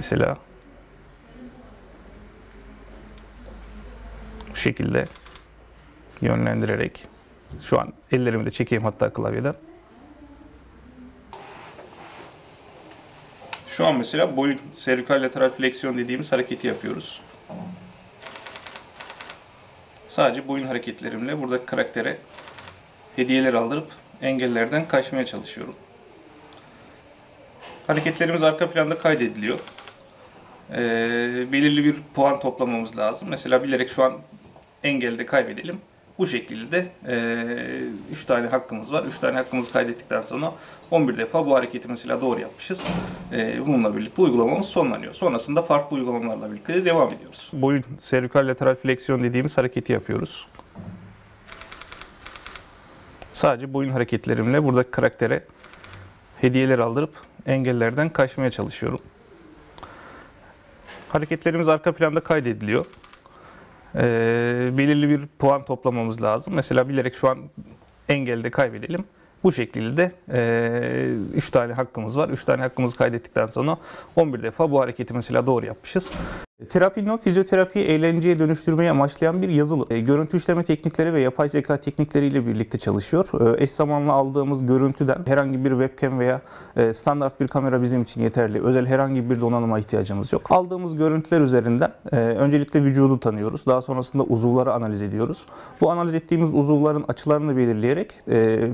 Mesela bu şekilde yönlendirerek şu an ellerimi de çekeyim hatta klavyeden. Şu an mesela boyun servikal lateral fleksiyon dediğimiz hareketi yapıyoruz. Sadece boyun hareketlerimle buradaki karaktere hediyeler aldırıp engellerden kaçmaya çalışıyorum. Hareketlerimiz arka planda kaydediliyor. Ee, belirli bir puan toplamamız lazım. Mesela bilerek şu an engelde kaybedelim. Bu şekilde 3 tane hakkımız var. 3 tane hakkımızı kaydettikten sonra 11 defa bu hareketi mesela doğru yapmışız. E, bununla birlikte uygulamamız sonlanıyor. Sonrasında farklı uygulamalarla birlikte de devam ediyoruz. Boyun servikal lateral fleksiyon dediğimiz hareketi yapıyoruz. Sadece boyun hareketlerimle buradaki karaktere hediyeler aldırıp engellerden kaçmaya çalışıyorum. Hareketlerimiz arka planda kaydediliyor. Ee, belirli bir puan toplamamız lazım. Mesela bilerek şu an engelde kaybedelim. Bu şekilde 3 tane hakkımız var. 3 tane hakkımızı kaydettikten sonra 11 defa bu hareketi mesela doğru yapmışız. Terapino fizyoterapiyi eğlenceye dönüştürmeyi amaçlayan bir yazılım. E, görüntü işleme teknikleri ve yapay zeka teknikleriyle birlikte çalışıyor. E, eş zamanlı aldığımız görüntüden herhangi bir webcam veya e, standart bir kamera bizim için yeterli. Özel herhangi bir donanıma ihtiyacımız yok. Aldığımız görüntüler üzerinden e, öncelikle vücudu tanıyoruz. Daha sonrasında uzuvları analiz ediyoruz. Bu analiz ettiğimiz uzuvların açılarını belirleyerek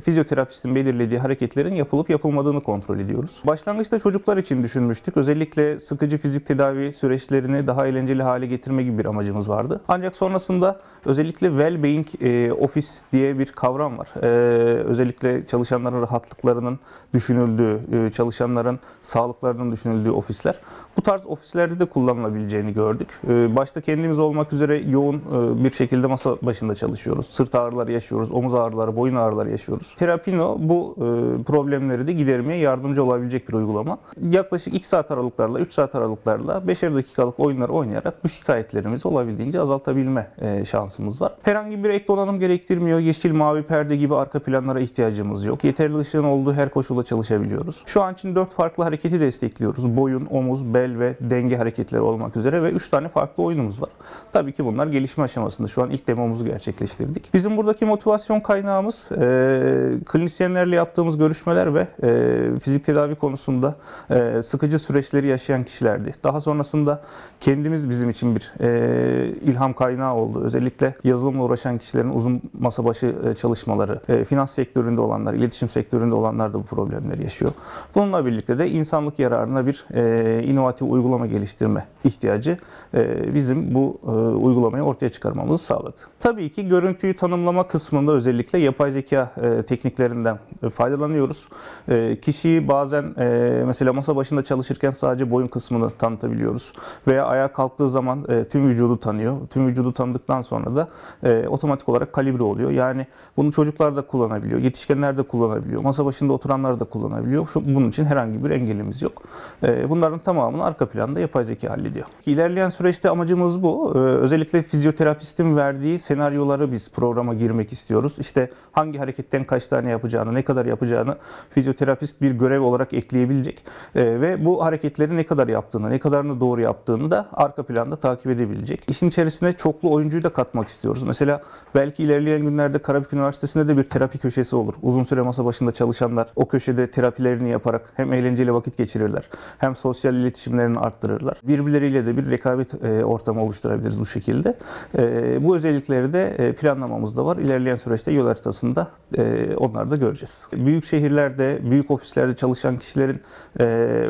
fizyoterapistin belirlediği hareketlerin yapılıp yapılmadığını kontrol ediyoruz. Başlangıçta çocuklar için düşünmüştük. Özellikle sıkıcı fizik tedavi süreçlerini daha eğlenceli hale getirme gibi bir amacımız vardı. Ancak sonrasında özellikle well-being e, office diye bir kavram var. E, özellikle çalışanların rahatlıklarının düşünüldüğü, e, çalışanların sağlıklarının düşünüldüğü ofisler. Bu tarz ofislerde de kullanılabileceğini gördük. E, başta kendimiz olmak üzere yoğun e, bir şekilde masa başında çalışıyoruz. Sırt ağrıları yaşıyoruz, omuz ağrıları, boyun ağrıları yaşıyoruz. Terapino bu e, problemleri de gidermeye yardımcı olabilecek bir uygulama. Yaklaşık 2 saat aralıklarla, 3 saat aralıklarla 5'er dakikalık oyunlar oynayarak bu şikayetlerimizi olabildiğince azaltabilme e, şansımız var. Herhangi bir ek donanım gerektirmiyor. Yeşil, mavi perde gibi arka planlara ihtiyacımız yok. Yeterli ışığın olduğu her koşulda çalışabiliyoruz. Şu an için 4 farklı hareketi destekliyoruz. Boyun, omuz, bel ve denge hareketleri olmak üzere ve 3 tane farklı oyunumuz var. Tabii ki bunlar gelişme aşamasında. Şu an ilk demomuzu gerçekleştirdik. Bizim buradaki motivasyon kaynağımız e, klinisyenlerle yaptığımız görüşmeler ve e, fizik tedavi konusunda e, sıkıcı süreçleri yaşayan kişilerdi. Daha sonrasında kendimiz bizim için bir e, ilham kaynağı oldu. Özellikle yazılımla uğraşan kişilerin uzun masa başı e, çalışmaları, e, finans sektöründe olanlar, iletişim sektöründe olanlar da bu problemleri yaşıyor. Bununla birlikte de insanlık yararına bir e, inovatif uygulama geliştirme ihtiyacı e, bizim bu e, uygulamayı ortaya çıkarmamızı sağladı. Tabii ki görüntüyü tanımlama kısmında özellikle yapay zeka e, tekniklerinden e, faydalanıyoruz. E, kişiyi bazen e, mesela masa başında çalışırken sadece boyun kısmını tanıtabiliyoruz veya ayağa kalktığı zaman e, tüm vücudu tanıyor. Tüm vücudu tanıdıktan sonra da e, otomatik olarak kalibre oluyor. Yani bunu çocuklar da kullanabiliyor, yetişkinler de kullanabiliyor, masa başında oturanlar da kullanabiliyor. Şu, bunun için herhangi bir engelimiz yok. E, bunların tamamını arka planda yapay zeka hallediyor. İlerleyen süreçte amacımız bu. E, özellikle fizyoterapistin verdiği senaryoları biz programa girmek istiyoruz. İşte hangi hareketten kaç tane yapacağını, ne kadar yapacağını fizyoterapist bir görev olarak ekleyebilecek. E, ve bu hareketleri ne kadar yaptığını, ne kadarını doğru yaptığını da arka planda takip edebilecek. İşin içerisine çoklu oyuncuyu da katmak istiyoruz. Mesela belki ilerleyen günlerde Karabük Üniversitesi'nde de bir terapi köşesi olur. Uzun süre masa başında çalışanlar o köşede terapilerini yaparak hem eğlenceli vakit geçirirler hem sosyal iletişimlerini arttırırlar. Birbirleriyle de bir rekabet e, ortamı oluşturabiliriz bu şekilde. E, bu özellikleri de e, planlamamızda var. İlerleyen süreçte yol haritasında onları da göreceğiz. Büyük şehirlerde, büyük ofislerde çalışan kişilerin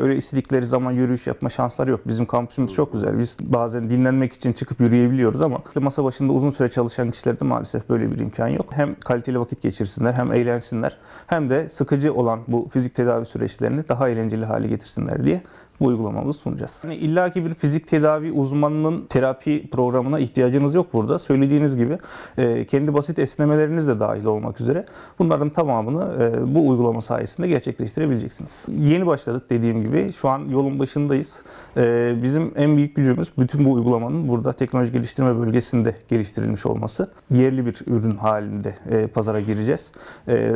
öyle istedikleri zaman yürüyüş yapma şansları yok. Bizim kampüsümüz çok güzel. Biz bazen dinlenmek için çıkıp yürüyebiliyoruz ama masa başında uzun süre çalışan kişilerde maalesef böyle bir imkan yok. Hem kaliteli vakit geçirsinler, hem eğlensinler, hem de sıkıcı olan bu fizik tedavi süreçlerini daha eğlenceli hale getirsinler diye uygulamamızı sunacağız. Yani illaki bir fizik tedavi uzmanının terapi programına ihtiyacınız yok burada. Söylediğiniz gibi e, kendi basit esnemeleriniz de dahil olmak üzere bunların tamamını e, bu uygulama sayesinde gerçekleştirebileceksiniz. Yeni başladık dediğim gibi. Şu an yolun başındayız. E, bizim en büyük gücümüz bütün bu uygulamanın burada teknoloji geliştirme bölgesinde geliştirilmiş olması. Yerli bir ürün halinde pazara gireceğiz.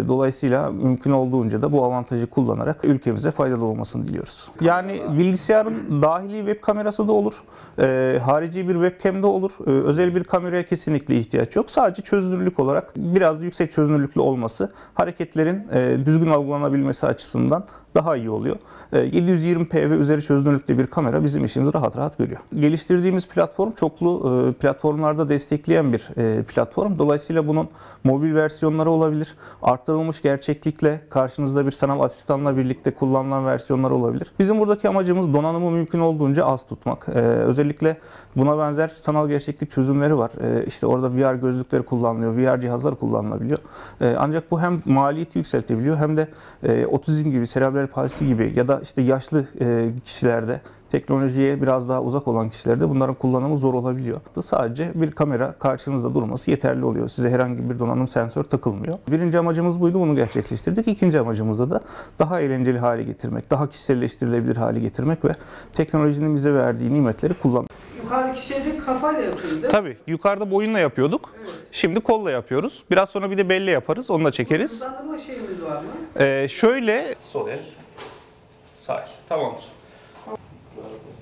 Dolayısıyla mümkün olduğunca da bu avantajı kullanarak ülkemize faydalı olmasını diliyoruz. Yani bilgisayarın dahili web kamerası da olur. Ee, harici bir webcam de olur. Ee, özel bir kameraya kesinlikle ihtiyaç yok. Sadece çözünürlük olarak biraz da yüksek çözünürlüklü olması hareketlerin e, düzgün algılanabilmesi açısından daha iyi oluyor. Ee, 720p ve üzeri çözünürlüklü bir kamera bizim işimizi rahat rahat görüyor. Geliştirdiğimiz platform çoklu e, platformlarda destekleyen bir e, platform. Dolayısıyla bunun mobil versiyonları olabilir. Arttırılmış gerçeklikle karşınızda bir sanal asistanla birlikte kullanılan versiyonlar olabilir. Bizim buradaki amacımız donanımı mümkün olduğunca az tutmak. Ee, özellikle buna benzer sanal gerçeklik çözümleri var. Ee, işte orada VR gözlükleri kullanılıyor, VR cihazlar kullanılabiliyor. Ee, ancak bu hem maliyeti yükseltebiliyor hem de e, otizm gibi, serebral palsi gibi ya da işte yaşlı e, kişilerde teknolojiye biraz daha uzak olan kişilerde bunların kullanımı zor olabiliyor. Sadece bir kamera karşınızda durması yeterli oluyor. Size herhangi bir donanım sensör takılmıyor. Birinci amacımız buydu, bunu gerçekleştirdik. İkinci amacımız da daha eğlenceli hale getirmek, daha kişiselleştirilebilir hale getirmek ve teknolojinin bize verdiği nimetleri kullanmak. Yukarıdaki şeyde kafayla yapıyordu değil mi? Tabii yukarıda boyunla yapıyorduk. Evet. Şimdi kolla yapıyoruz. Biraz sonra bir de belle yaparız. Onu da çekeriz. Hızlandırma şeyimiz var mı? Ee, şöyle sol el, sağ el. Tamamdır. political